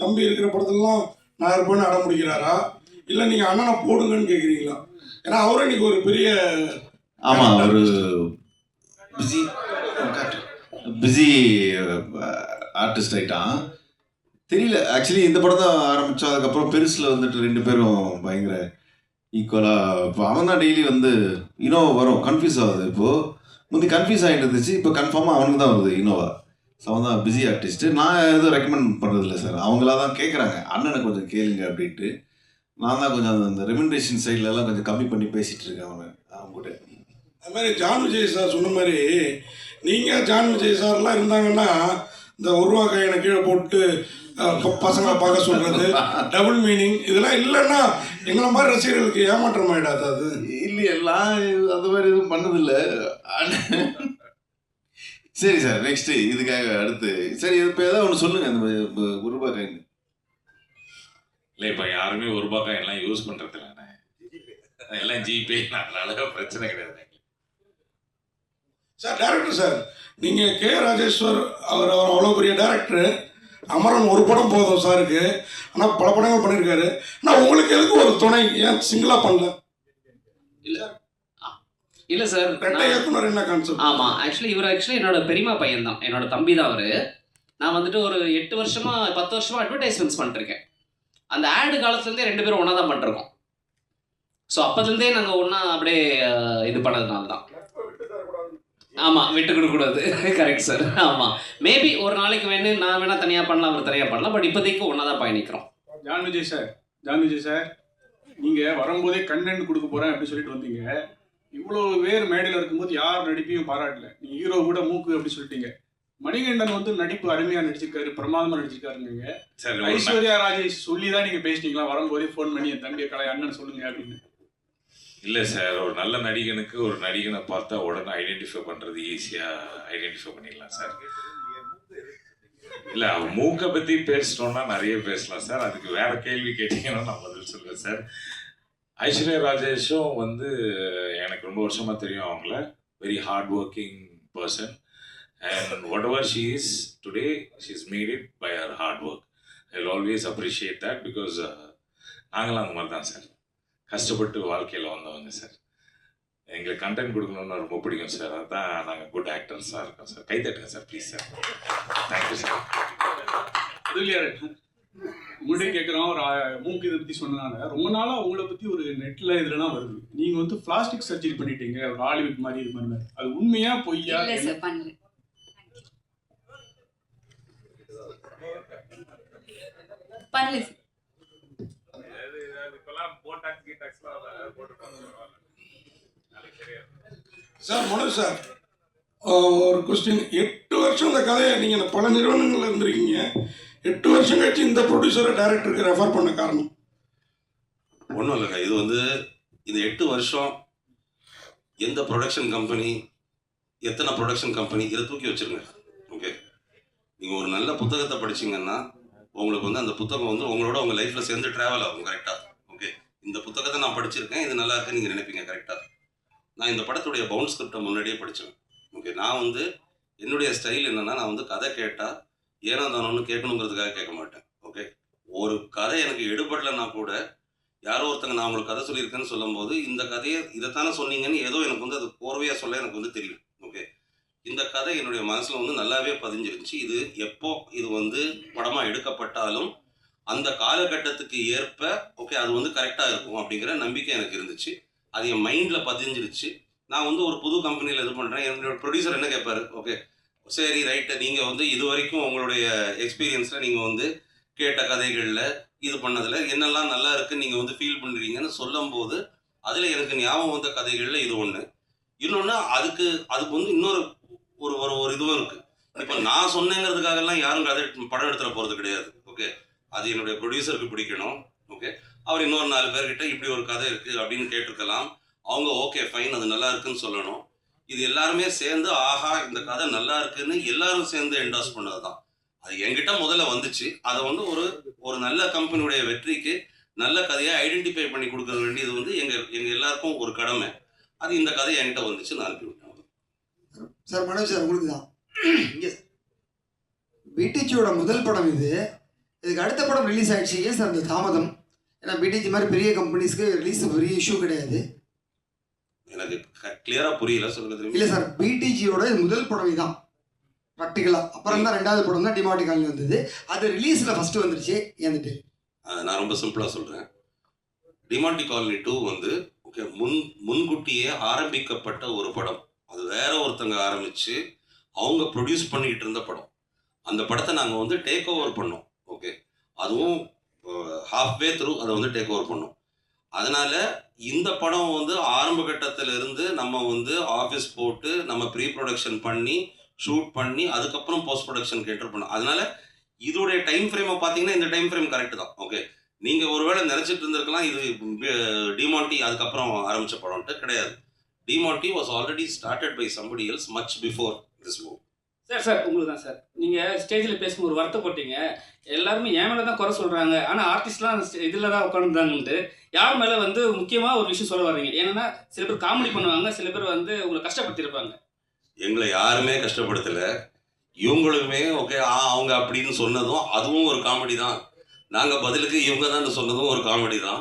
தம்பி இருக்கிற படத்துலலாம் நான் இருப்பேன்னு அடம் முடிக்கிறாரா இல்லை நீங்கள் அண்ணனை போடுங்கன்னு கேட்குறீங்களா ஏன்னா அவரும் இன்னைக்கு ஒரு பெரிய ஆமா ஒரு பிஸி பிஸி ஆர்டிஸ்ட் ஆயிட்டான். தெரியல ஆக்சுவலி இந்த படம் தான் ஆரம்பிச்சோம் அதுக்கப்புறம் பெருசுல வந்துட்டு ரெண்டு பேரும் பயங்கர ஈக்குவலா இப்போ அவன் தான் டெய்லி வந்து இனோவா வரும். கன்ஃபியூஸ் ஆகுது இப்போ. முந்தி கன்ஃபியூஸ் ஆகிட்டு இருந்துச்சு இப்போ கன்ஃபார்மாக அவனுக்கு தான் வருது இனோவா அவன் தான் பிஸி ஆர்டிஸ்ட் நான் எதுவும் ரெக்கமெண்ட் பண்ணுறதில்ல சார் அவங்களா தான் கேட்குறாங்க அண்ணனை கொஞ்சம் கேளுங்க அப்படின்ட்டு. நான் தான் கொஞ்சம் அந்த- ரெமெண்டேஷன் சைட்லலாம் கொஞ்சம் கம்மி பண்ணி பேசிட்டு இருக்கேன் அவன் அவங்க கூட அது மாதிரி ஜான் விஜய் சார் சொன்ன மாதிரி நீங்கள் ஜான் விஜய் சார்லாம் இருந்தாங்கன்னா இந்த உருவா கையனை கீழே போட்டு பசங்களை பார்க்க சொல்கிறது டபுள் மீனிங் இதெல்லாம் இல்லைன்னா எங்களை மாதிரி ரசிகர்களுக்கு ஏமாற்றம் ஆகிடாது அது? இல்லையே அந்த மாதிரி எதுவும் பண்ணதில்லை. சரி சார் நெக்ஸ்ட் இதுக்காக அடுத்து. சரி இப்போ ஏதாவது ஒன்று சொல்லுங்க அந்த ஒரு ரூபாய் காயின் இல்லை இப்போ யாருமே ஒரு ரூபாய் எல்லாம் யூஸ் பண்றது இல்லைண்ணே எல்லாம் ஜிபே அதனால பிரச்சனை கிடையாது சார் டேரக்டர் சார் நீங்கள் கே ராஜேஸ்வர் அவர் அவர் அவ்வளோ பெரிய டேரக்டர் அமரன் ஒரு படம் போதும் சாருக்கு. ஆனால் பல படங்கள் பண்ணியிருக்காரு ஆனால் உங்களுக்கு எதுக்கு ஒரு துணை? ஏன் சிங்கிளாக பண்ணல? இல்ல சார் என்ன கான்செப்ட் ஆமா ஆக்சுவலி இவர் ஆக்சுவலி என்னோட பெரியமா பையன் தான் என்னோட தம்பி தான் அவரு. நான் வந்துட்டு ஒரு எட்டு வருஷமா பத்து வருஷமா அட்வர்டைஸ்மெண்ட்ஸ் பண்ணிருக்கேன் அந்த ஆடு காலத்துல இருந்தே ரெண்டு பேரும் ஒன்றா தான் பண்ணிருக்கோம் ஸோ அப்போதுலேருந்தே நாங்கள் ஒன்றா அப்படியே இது பண்ணதுனால தான் ஆமாம் விட்டு கொடுக்க கூடாது. கரெக்ட் சார் ஆமாம் மேபி ஒரு நாளைக்கு வேணும் நான் வேணா தனியாக பண்ணலாம் அவர் தனியாக பண்ணலாம் பட் இப்போதைக்கு ஒன்றா தான் பயணிக்கிறோம். John Vijay sir John Vijay sir நீங்கள் வரும்போதே கண்டென்ட் கொடுக்க போகிறேன் அப்படின்னு சொல்லிட்டு வந்தீங்க. இவ்வளோ பேர் மேடையில் இருக்கும்போது யார் நடிப்பையும் பாராட்டல. நீங்கள் ஹீரோ கூட மூக்கு அப்படி சொல்லிட்டீங்க. மணிகண்டன் வந்து நடிப்பு அருமையாக நடிச்சிருக்காரு பிரமாதமாக நடிச்சிருக்காருங்க ஐஸ்வர்யா ராஜேஷ் சொல்லி தான் நீங்கள் பேசிட்டீங்களா வரும்போதே ஃபோன் பண்ணி என் தம்பியை கலை அண்ணன் சொல்லுங்க அப்படின்னு. இல்ல சார் ஒரு நல்ல நடிகனுக்கு ஒரு நடிகனை பார்த்தா உடனே ஐடென்டிஃபை பண்றது ஈஸியா ஐடென்டிஃபை பண்ணிடலாம் சார். இல்ல மூக்கை பத்தி பேசிட்டோம்னா நிறைய பேசலாம் சார். அதுக்கு வேற கேள்வி கேட்டீங்கன்னா நான் பதில் சொல்லுவேன் சார். ஐஸ்வர்யா ராஜேஷும் வந்து எனக்கு ரொம்ப வருஷமாக தெரியும் அவங்கள. Very hard working person and whatever she is today she is made it by her hard work I will always appreciate that because நாங்களாம் அந்த மாதிரி தான் சார். கஷ்டப்பட்டு வாழ்க்கையில் வந்தவங்க சார். எங்களுக்கு கண்டென்ட் கொடுக்கணும்னு ரொம்ப பிடிக்கும் சார். அதான் நாங்கள் குட் ஆக்டர்ஸாக இருக்கோம் sir. கைத்தட்டுங்க sir please sir. Thank you sir அது உங்கள்கிட்ட கேட்குறோம் ஒரு மூக்கு இதை பற்றி சொன்னனால ரொம்ப நாளாக உங்களை பற்றி ஒரு நெட்டில் இதுலலாம் வருது. நீங்கள் வந்து பிளாஸ்டிக் சர்ஜரி பண்ணிட்டீங்க ஒரு ஹாலிவுட் மாதிரி இது மாதிரி அது உண்மையா பொய்யா இல்ல சார் பண்ணல. சார் மனோஜ் சார் ஒரு கொஸ்டின் எட்டு வருஷம் இந்த கதையை நீங்கள் பல நிறுவனங்களில் இருந்திருக்கீங்க. எட்டு வருஷம் கழிச்சு இந்த ப்ரொடியூசரை டேரக்டருக்கு ரெஃபர் பண்ண காரணம்? ஒன்றும் இல்லைங்க இது வந்து இந்த எட்டு வருஷம் எந்த ப்ரொடக்ஷன் கம்பெனி எத்தனை ப்ரொடக்ஷன் கம்பெனி இதை தூக்கி வச்சிருங்க. ஓகே நீங்கள் ஒரு நல்ல புத்தகத்தை படிச்சிங்கன்னா உங்களுக்கு வந்து அந்த புத்தகம் வந்து உங்களோட உங்கள் லைஃப்பில் சேர்ந்து ட்ராவல் ஆகும் கரெக்டாக ஓகே இந்த புத்தகத்தை நான் படிச்சிருக்கேன் இது நல்லா இருக்குன்னு நீங்கள் நினைப்பீங்க கரெக்டாக நான் இந்த படத்துடைய பவுண்ட் ஸ்கிரிப்டை முன்னாடியே படித்தேன் ஓகே நான் வந்து என்னுடைய ஸ்டைல் என்னென்னா நான் வந்து கதை கேட்டால் ஏனோ தானோன்னு கேட்கணுங்கிறதுக்காக கேட்க மாட்டேன். ஓகே ஒரு கதை எனக்கு எடுபடலைன்னா கூட யாரோ ஒருத்தங்க நான் உங்களுக்கு கதை சொல்லியிருக்கேன்னு சொல்லும்போது இந்த கதையை இதைத்தானே சொன்னீங்கன்னு ஏதோ எனக்கு வந்து அது கோர்வையாக சொல்ல எனக்கு வந்து தெரியும். ஓகே இந்த கதை என்னுடைய மனசில் வந்து நல்லாவே பதிஞ்சிருந்துச்சு. இது எப்போ இது வந்து படமாக எடுக்கப்பட்டாலும் அந்த காலகட்டத்துக்கு ஏற்ப ஓகே அது வந்து கரெக்டாக இருக்கும் அப்படிங்கிற நம்பிக்கை எனக்கு இருந்துச்சு. அது என் மைண்டில் பதிஞ்சிருச்சு. நான் வந்து ஒரு புது கம்பெனியில் இது பண்ணுறேன் என்னோட ப்ரொடியூசர் என்ன கேட்பாரு? ஓகே சரி ரைட்டு நீங்கள் வந்து இது வரைக்கும் உங்களுடைய எக்ஸ்பீரியன்ஸில் நீங்கள் வந்து கேட்ட கதைகளில் இது பண்ணதில் என்னெல்லாம் நல்லா இருக்குன்னு நீங்கள் வந்து ஃபீல் பண்ணுறீங்கன்னு சொல்லும்போது அதில் எனக்கு ஞாபகம் வந்த கதைகளில் இது ஒன்று இன்னொன்று அதுக்கு அதுக்கு வந்து இன்னொரு ஒரு ஒரு ஒரு இதுவும் இருக்குது இப்போ நான் சொன்னேங்கிறதுக்காகலாம் யாரும் கதை படம் எடுத்துட போகிறது கிடையாது ஓகே அது என்னுடைய ப்ரொடியூசருக்கு பிடிக்கணும் ஓகே அவர் இன்னொரு நாலு பேர்கிட்ட இப்படி ஒரு கதை இருக்குது அப்படின்னு கேட்டிருக்கலாம். அவங்க ஓகே ஃபைன் அது நல்லா இருக்குன்னு சொல்லணும். இது எல்லாருமே சேர்ந்து ஆஹா இந்த கதை நல்லா இருக்குன்னு எல்லாரும் சேர்ந்து என்டாஸ் பண்ணது தான் அது என்கிட்ட முதல்ல வந்துச்சு. அதை வந்து ஒரு ஒரு நல்ல கம்பெனியுடைய வெற்றிக்கு நல்ல கதையை ஐடென்டிஃபை பண்ணி கொடுக்க வேண்டியது வந்து எங்க எங்க எல்லாருக்கும் ஒரு கடமை. அது இந்த கதை என்கிட்ட வந்துச்சு நான் அனுப்பி விட்டேன். சார் மனோஜ் சார் உங்களுக்கு தான். பிடிச்சியோட முதல் படம் இது. இதுக்கு அடுத்த படம் ரிலீஸ் ஆயிடுச்சு. ஏன் சார் அந்த தாமதம்? ஏன்னா பிடிஜி மாதிரி பெரிய கம்பெனிஸ்க்கு ரிலீஸ் பெரிய இஷ்யூ கிடையாது. எனக்கு கிளியராக புரியல சொல்லுங்க இல்லை சார் பிடிஜியோட முதல் படம் இதான் ப்ராக்டிக்கலாக அப்புறம் தான் ரெண்டாவது படம் தான் டிமாட்டி காலனி வந்தது. அது ரிலீஸில் ஃபஸ்ட்டு வந்துருச்சு. ஏந்துட்டு. நான் ரொம்ப சிம்பிளாக சொல்கிறேன் டிமாண்டி காலனி டூ வந்து ஓகே முன் முன்கூட்டியே ஆரம்பிக்கப்பட்ட ஒரு படம். அது வேற ஒருத்தங்க ஆரம்பித்து அவங்க ப்ரொடியூஸ் பண்ணிக்கிட்டு இருந்த படம். அந்த படத்தை நாங்கள் வந்து டேக் ஓவர் பண்ணோம் ஓகே அதுவும் ஹாஃப் வே த்ரூ அதை வந்து டேக் ஓவர் பண்ணோம். அதனால இந்த படம் வந்து ஆரம்ப கட்டத்திலிருந்து நம்ம வந்து ஆஃபீஸ் போட்டு நம்ம ப்ரீ ப்ரொடக்ஷன் பண்ணி ஷூட் பண்ணி அதுக்கப்புறம் போஸ்ட் ப்ரொடக்ஷன் கேட்டர் பண்ணோம். அதனால இதோடைய டைம் ஃப்ரேமை பார்த்தீங்கன்னா இந்த டைம் ஃப்ரேம் கரெக்ட் தான். ஓகே நீங்கள் ஒருவேளை நினைச்சிட்டு இருந்திருக்கலாம் இது டிமாண்டி அதுக்கப்புறம் ஆரம்பிச்ச படம்ட்டு கிடையாது. Demonte was already started by somebody else much before this move sir sir உங்களுக்கு தான் சார். நீங்கள் ஸ்டேஜில் பேசும்போது ஒரு வருத்தப்பட்டீங்க எல்லாருமே என் மேலே தான் குறை சொல்கிறாங்க ஆனால் ஆர்டிஸ்ட்லாம் இதில் தான் உட்காந்துருந்தாங்கன்ட்டு யார் மேலே வந்து முக்கியமாக ஒரு விஷயம் சொல்ல வர்றீங்க? ஏன்னா சில பேர் காமெடி பண்ணுவாங்க சில பேர் வந்து உங்களை கஷ்டப்படுத்தியிருப்பாங்க எங்களை யாருமே கஷ்டப்படுத்தலை. இவங்களுமே ஓகே ஆ அவங்க அப்படின்னு சொன்னதும் அதுவும் ஒரு காமெடி தான். நாங்கள் பதிலுக்கு இவங்க தான் சொன்னதும் ஒரு காமெடி தான்.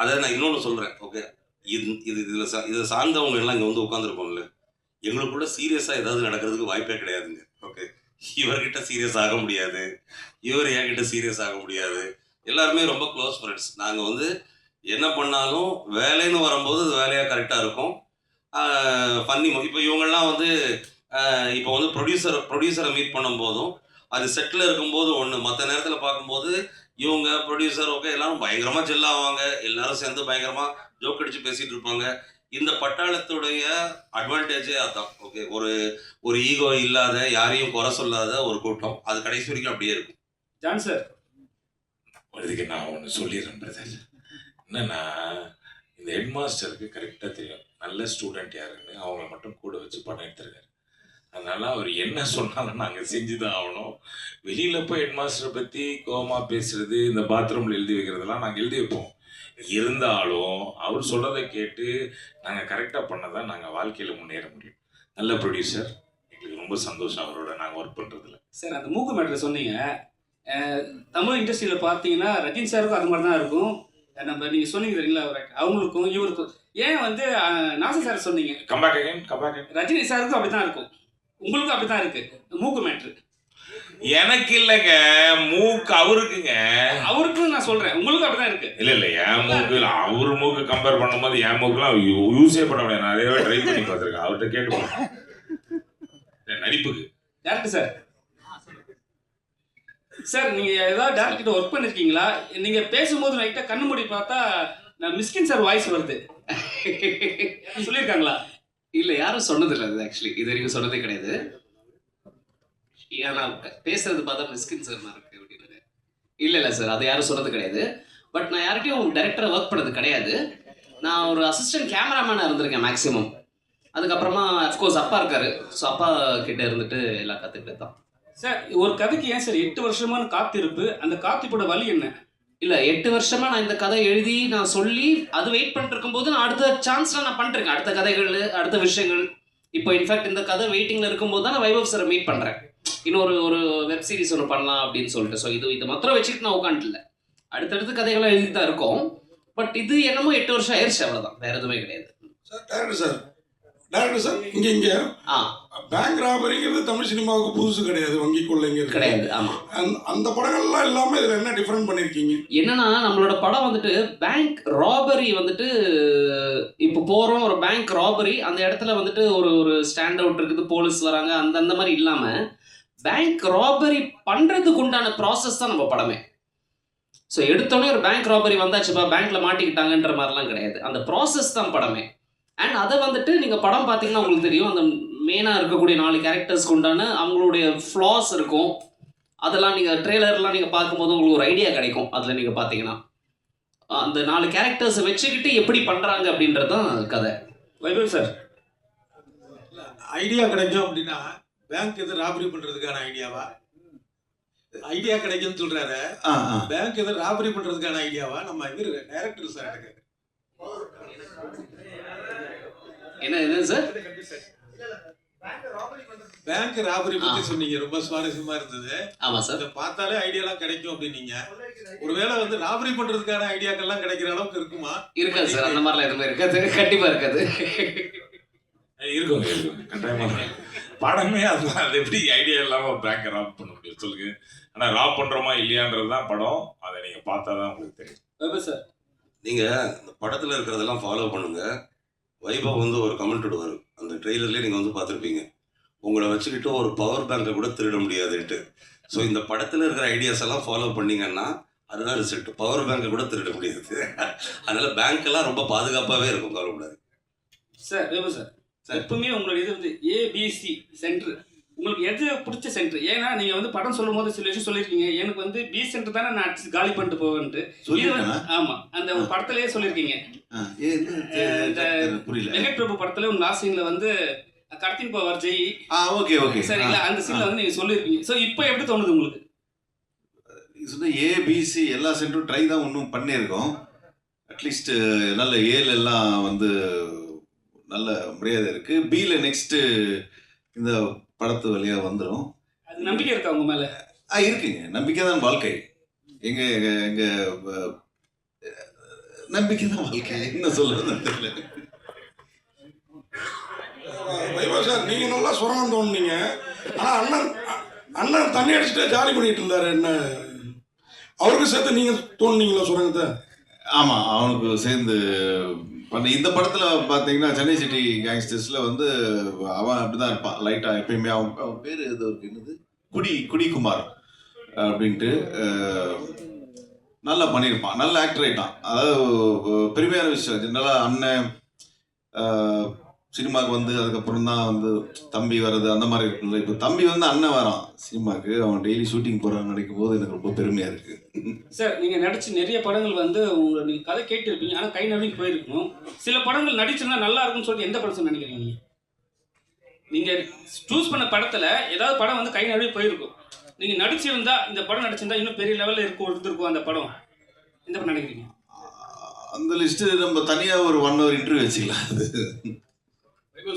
அதை நான் இன்னொன்று சொல்கிறேன் ஓகே. இது இது இதில் சா இதை சார்ந்தவங்க எல்லாம் இங்கே வந்து உட்காந்துருப்போம்ல எங்களுக்குள்ள சீரியஸாக ஏதாவது நடக்கிறதுக்கு வாய்ப்பே கிடையாதுங்க. ஓகே இவர்கிட்ட சீரியஸ் ஆக முடியாது. இவர் என்கிட்ட சீரியஸ் ஆக முடியாது. எல்லாருமே ரொம்ப க்ளோஸ் ஃப்ரெண்ட்ஸ் நாங்கள் வந்து என்ன பண்ணாலும் வேலைன்னு வரும்போது அது வேலையாக கரெக்டாக இருக்கும். பண்ணி இப்போ இவங்கெல்லாம் வந்து இப்போ வந்து ப்ரொடியூசர் ப்ரொடியூசரை மீட் பண்ணும்போதும் அது செட்டில் இருக்கும்போது ஒன்று மற்ற நேரத்தில் பார்க்கும்போது இவங்க ப்ரொடியூசர் ஓகே எல்லாரும் பயங்கரமாக ஜெல் ஆவாங்க. எல்லாரும் சேர்ந்து பயங்கரமாக ஜோக் அடித்து பேசிகிட்டு இருப்பாங்க. இந்த பட்டாளத்துடைய அட்வான்டேஜே அதான் ஓகே ஒரு ஒரு ஈகோ இல்லாத யாரையும் குறை சொல்லாத ஒரு கூட்டம். அது கடைசி வரைக்கும் அப்படியே இருக்கும். ஜான் சார் இதுக்கு நான் ஒன்று சொல்லிடுறேன் பிரதர் என்னன்னா இந்த ஹெட் மாஸ்டருக்கு கரெக்டாக தெரியும். நல்ல ஸ்டூடெண்ட் யாருன்னு அவங்கள மட்டும் கூட வச்சு படம் எடுத்திருக்காரு. அதனால அவர் என்ன சொன்னாலும் நாங்கள் செஞ்சு தான் ஆகணும். வெளியில் போய் ஹெட் மாஸ்டரை பற்றி கோமா பேசுறது இந்த பாத்ரூமில் எழுதி வைக்கிறதெல்லாம் நாங்கள் எழுதி வைப்போம். இருந்தாலும் அவர் சொல்கிறத கேட்டு நாங்கள் கரெக்டாக பண்ணதான் நாங்கள் வாழ்க்கையில் முன்னேற முடியும். நல்ல ப்ரொடியூசர் எங்களுக்கு ரொம்ப சந்தோஷம் அவரோட நாங்கள் ஒர்க் பண்ணுறதுல சார் அந்த மூக்கு மேட்டில் சொன்னீங்க. தமிழ் இண்டஸ்ட்ரியில் பார்த்தீங்கன்னா ரஜினி சாருக்கும் அது மாதிரி தான் இருக்கும் நம்ம நீங்கள் சொன்னீங்க அவர்? அவங்களுக்கும் இவருக்கும். ஏன் வந்து நாசர் சார் சொன்னீங்க? கம்பேக் அகைன் கம்பேக் ரஜினி சாருக்கும் அப்படி தான் இருக்கும். உங்களுக்கும் அப்படி தான் இருக்கு. மூக்கு மேட்ரு. எனக்கு இல்லைங்க மூக்கு அவருக்குங்க. அவருக்கும் நான் சொல்கிறேன் உங்களுக்கும் அப்படி தான் இருக்கு. இல்ல இல்ல என் மூக்கு இல்ல அவர் மூக்கு கம்பேர் பண்ணும்போது என் மூக்குலாம் யூஸே பண்ண முடியாது. நான் நிறையவே ட்ரை பண்ணி பார்த்துருக்கேன். அவர்கிட்ட கேட்டு நடிப்புக்கு. டேரக்டர் சார் சார் நீங்கள் ஏதாவது டேரக்டர் ஒர்க் பண்ணிருக்கீங்களா? நீங்கள் பேசும்போது ரைட்டாக கண்ணு மூடி பார்த்தா நான் மிஸ்கின் சார் வாய்ஸ் வருது. சொல்லியிருக்காங்களா? இல்லை யாரும் சொன்னதில்லை அது ஆக்சுவலி இது வரைக்கும் சொன்னதே கிடையாது. ஏன்னா பேசுறது பார்த்தா மிஸ்கின் சார் இருக்கு அப்படின்னு. இல்லை இல்லை சார் அது யாரும் சொன்னது கிடையாது. பட் நான் யார்கிட்டயும் டைரக்டரை ஒர்க் பண்ணது கிடையாது. நான் ஒரு அசிஸ்டன்ட் கேமராமேனாக இருந்திருக்கேன் மேக்ஸிமம் அதுக்கப்புறமா அஃப்கோர்ஸ் அப்பா இருக்காரு. ஸோ அப்பா கிட்ட இருந்துட்டு எல்லாம் கற்றுக்கிட்டு தான். சார் ஒரு கதைக்கு ஏன் சார் எட்டு வருஷமான காத்திருப்பு? அந்த காத்திருப்போட வழி என்ன? இல்லை எட்டு வருஷமா நான் இந்த கதை எழுதி நான் சொல்லி அது வெயிட் பண்ணிட்டு இருக்கும்போது நான் அடுத்த சான்ஸ்லாம் நான் பண்ணிருக்கேன் அடுத்த கதைகள் அடுத்த விஷயங்கள். இப்போ இன்ஃபேக்ட் இந்த கதை வெயிட்டிங்கில் இருக்கும்போது தான் நான் வைபவ் சாரை மீட் பண்ணுறேன் இன்னொரு ஒரு வெப் சீரிஸ் ஒன்று பண்ணலாம் அப்படின்னு சொல்லிட்டு. ஸோ இது இதை மாத்திரம் வச்சுட்டு நான் உட்காந்துல அடுத்தடுத்து கதைகள்லாம் எழுதி தான் இருக்கும். பட் இது என்னமோ எட்டு வருஷம் ஆயிடுச்சு அவ்வளோதான் வேற எதுவுமே கிடையாது. Sir director sir director sir இங்கே இங்கே. ஆ. பேங்க் ராபரிங்கிறது தமிழ் சினிமாவுக்கு புதுசு கிடையாது வங்கி கொள்ளைங்கிறது. கிடையாது ஆமாம் அந்த அந்த படங்கள்லாம் இல்லாமல் இதில் என்ன டிஃப்ரெண்ட் பண்ணியிருக்கீங்க என்னன்னா நம்மளோட படம் வந்துட்டு பேங்க் ராபரி வந்துட்டு இப்போ போகிறோம் ஒரு பேங்க் ராபரி அந்த இடத்துல வந்துட்டு ஒரு ஒரு ஸ்டாண்ட் அவுட் இருக்குது போலீஸ் வராங்க அந்த அந்த மாதிரி இல்லாமல் பேங்க் ராபரி பண்ணுறதுக்கு உண்டான ப்ராசஸ் தான் நம்ம படமே. ஸோ எடுத்தோடனே ஒரு பேங்க் ராபரி வந்தாச்சுப்பா பேங்க்கில் மாட்டிக்கிட்டாங்கன்ற மாதிரிலாம் கிடையாது. அந்த ப்ராசஸ் தான் படமே. அண்ட் அதை வந்துட்டு நீங்கள் படம் பார்த்தீங்கன்னா உங்களுக்கு தெரியும். அந்த மெயினாக இருக்கக்கூடிய நாலு கேரக்டர்ஸ்க்கு உண்டான அவங்களுடைய ஃப்ளாஸ் இருக்கும். அதெல்லாம் நீங்கள் ட்ரெய்லர்லாம் நீங்கள் பார்க்கும்போது உங்களுக்கு ஒரு ஐடியா கிடைக்கும். அதில் நீங்கள் பார்த்தீங்கன்னா. அந்த நாலு கேரக்டர்ஸை வச்சுக்கிட்டு எப்படி பண்ணுறாங்க அப்படின்றது தான் கதை. வைபவ் சார் ஐடியா கிடைக்கும் அப்படின்னா பேங்க் எது ராபரி பண்றதுக்கான ஐடியாவா ஐடியா கிடைக்கும்னு சொல்றாரு. பேங்க் எது ராபரி பண்றதுக்கான ஐடியாவா நம்ம இவர் டைரக்டர் சார் எனக்கு என்ன என்ன சார் பேங்க் ராபரி பத்தி சொன்னீங்க. ரொம்ப சுவாரஸ்யமா இருந்தது. ஆமா சார் இதை பார்த்தாலே ஐடியாலாம் கிடைக்கும் அப்படின்னீங்க. ஒருவேளை வந்து ராபரி பண்றதுக்கான ஐடியாக்கள்லாம் கிடைக்கிற அளவுக்கு இருக்குமா? இருக்காது சார் அந்த மாதிரிலாம் எதுவுமே இருக்காது. கண்டிப்பா இருக்காது. இருக்குங்க இருக்குங்க கட்டாயமா இருக்கும். படமே அது அது எப்படி ஐடியா இல்லாம பேங்க் ராப் பண்ண முடியும்? சொல்லுங்க. ஆனா ராப் பண்றோமா இல்லையான்றது தான் படம். அதை நீங்க பார்த்தா தான் உங்களுக்கு தெரியும். சார் நீங்க இந்த படத்துல இருக்கிறதெல்லாம் ஃபாலோ பண்ணுங்க. வைபவ் வந்து ஒரு கமெண்ட் விடுவார். அந்த ட்ரெய்லர்லேயே நீங்க வந்து பார்த்துருப்பீங்க. உங்களை வச்சுக்கிட்டு ஒரு பவர் பேங்கை கூட திருட முடியாதுன்ட்டு. ஸோ இந்த படத்துல இருக்கிற ஐடியாஸ் எல்லாம் ஃபாலோ பண்ணீங்கன்னா அதுதான் ரிசல்ட் பவர் பேங்கை கூட திருட முடியாது. அதனால பேங்க் எல்லாம் ரொம்ப பாதுகாப்பாகவே இருக்கும் கவலைப்படாது சார் சார் சார். எப்பவுமே உங்களோட இது வந்து ஏபிசி சென்டர் உங்களுக்கு எது பிடிச்ச சென்டர் ஏன்னா நீங்க வந்து படம் சொல்லும் போது சில விஷயம் சொல்லியிருக்கீங்க. எனக்கு வந்து பி சென்டர் தானே நான் அடிச்சு காலி பண்ணிட்டு போவேன்ட்டு. ஆமா அந்த ஒரு படத்திலேயே சொல்லியிருக்கீங்க. இந்த- புரியல. வெங்கட் பிரபு படத்துல ஒரு லாஸ்ட் சீன்ல வந்து கடத்தின் போவார் ஜெய். ஆ ஓகே ஓகே. சரிங்களா? அந்த சீன்ல வந்து நீங்க சொல்லியிருக்கீங்க. சோ இப்போ எப்படி தோணுது உங்களுக்கு? சொன்ன ஏபிசி எல்லா சென்டரும் ட்ரை தான் ஒன்றும் பண்ணியிருக்கோம். அட்லீஸ்ட் நல்ல ஏல எல்லாம் வந்து நல்ல மரியாதை இருக்கு. பியில் நெக்ஸ்ட் இந்த படத்து வழியா வந்துடும் அது நம்பிக்கை இருக்கா உங்க மேல? ஆ இருக்குங்க. நம்பிக்கை தான் வாழ்க்கை. எங்க எங்க நம்பிக்கை தான் வாழ்க்கை. என்ன சொல்றதுன்னு தெரியல. வைபவ் சார் நீங்க நல்லா சுரங்கம் தோணுனீங்க. ஆனா அண்ணன் அண்ணன் தண்ணி அடிச்சுட்டு ஜாலி பண்ணிட்டு இருந்தாரு. என்ன? அவருக்கு சேர்த்து நீங்க தோணுனீங்களா சுரங்கத்தை? ஆமா அவனுக்கு சேர்ந்து பண்ண இந்த படத்துல பாத்தீங்கன்னா சென்னை சிட்டி கேங்ஸ்டர்ஸ்ல வந்து அவன் அப்படிதான் இருப்பான். லைட்டா எப்பயுமே அவன் அவன் பேரு ஏதோ இருக்கு. என்னது? குடி குடிக்குமார் அப்படின்ட்டு நல்லா பண்ணியிருப்பான். நல்ல ஆக்டர் ஆயிட்டான். அதாவது பெருமையான விஷயம். ஜென்ரலா அண்ணன் சினிமாவுக்கு வந்து அதுக்கப்புறம் தான் வந்து தம்பி வர்றது அந்த மாதிரி இருக்குல்ல இப்போ தம்பி வந்து அண்ணன் வரான் சினிமாவுக்கு அவன் டெய்லி ஷூட்டிங் போறான்னு நினைக்கும் போது எனக்கு ரொம்ப பெருமையா இருக்கு. சார் நீங்க நடிச்ச நிறைய படங்கள் வந்து உங்களை நீங்க கதை கேட்டிருப்பீங்க. ஆனா கை நழுவி போயிருக்கணும். சில படங்கள் நடிச்சிருந்தா நல்லா இருக்கும்னு சொல்லிட்டு எந்த படம் நினைக்கிறீங்க நீங்க? நீங்க சூஸ் பண்ண படத்துல ஏதாவது படம் வந்து கை நழுவி போயிருக்கும். நீங்க நடிச்சிருந்தா இந்த படம் நடிச்சிருந்தா இன்னும் பெரிய லெவல்ல இருக்கும் இருந்திருக்கும் அந்த படம். எந்த படம் நினைக்கிறீங்க? அந்த லிஸ்ட் நம்ம தனியா ஒரு ஒன் ஹவர் இன்டர்வியூ வச்சுக்கலாம். அது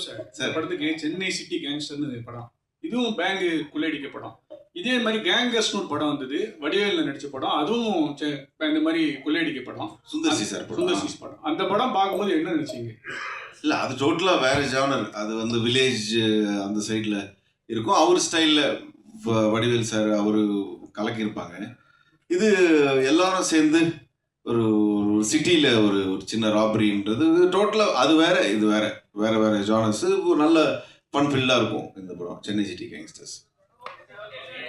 சார் சார். படத்துக்கு சென்னை சிட்டி கேங்ஸ்டர்னு படம். இதுவும் பேங்க் கொள்ளையடிக்க படம். இதே மாதிரி கேங்கர்ஸ்னு ஒரு படம் வந்தது. வடிவேலில் நடிச்ச படம். அதுவும் இந்த மாதிரி கொள்ளையடிக்க படம். சுந்தர் சி சார் சுந்தர் படம். அந்த படம் பார்க்கும்போது என்ன நினைச்சீங்க? இல்ல அது டோட்டலா வேற ஜானர் அது வந்து வில்லேஜ் அந்த சைடுல இருக்கும். அவர் ஸ்டைல்ல வடிவேல் சார் அவரு கலக்கியிருப்பாங்க. இது எல்லாரும் சேர்ந்து ஒரு சிட்டியில ஒரு ஒரு சின்ன ராபரின்றது. டோட்டலா அது வேற இது வேற. வேற வேற ஜானர்ஸ் நல்ல ஃபன் ஃபில்லா இருக்கும் இந்த படம். Chennai city gangsters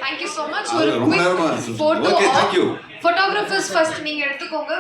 thank you so much ஒரு okay thank you photographers first நீங்க எடுத்துக்கோங்க.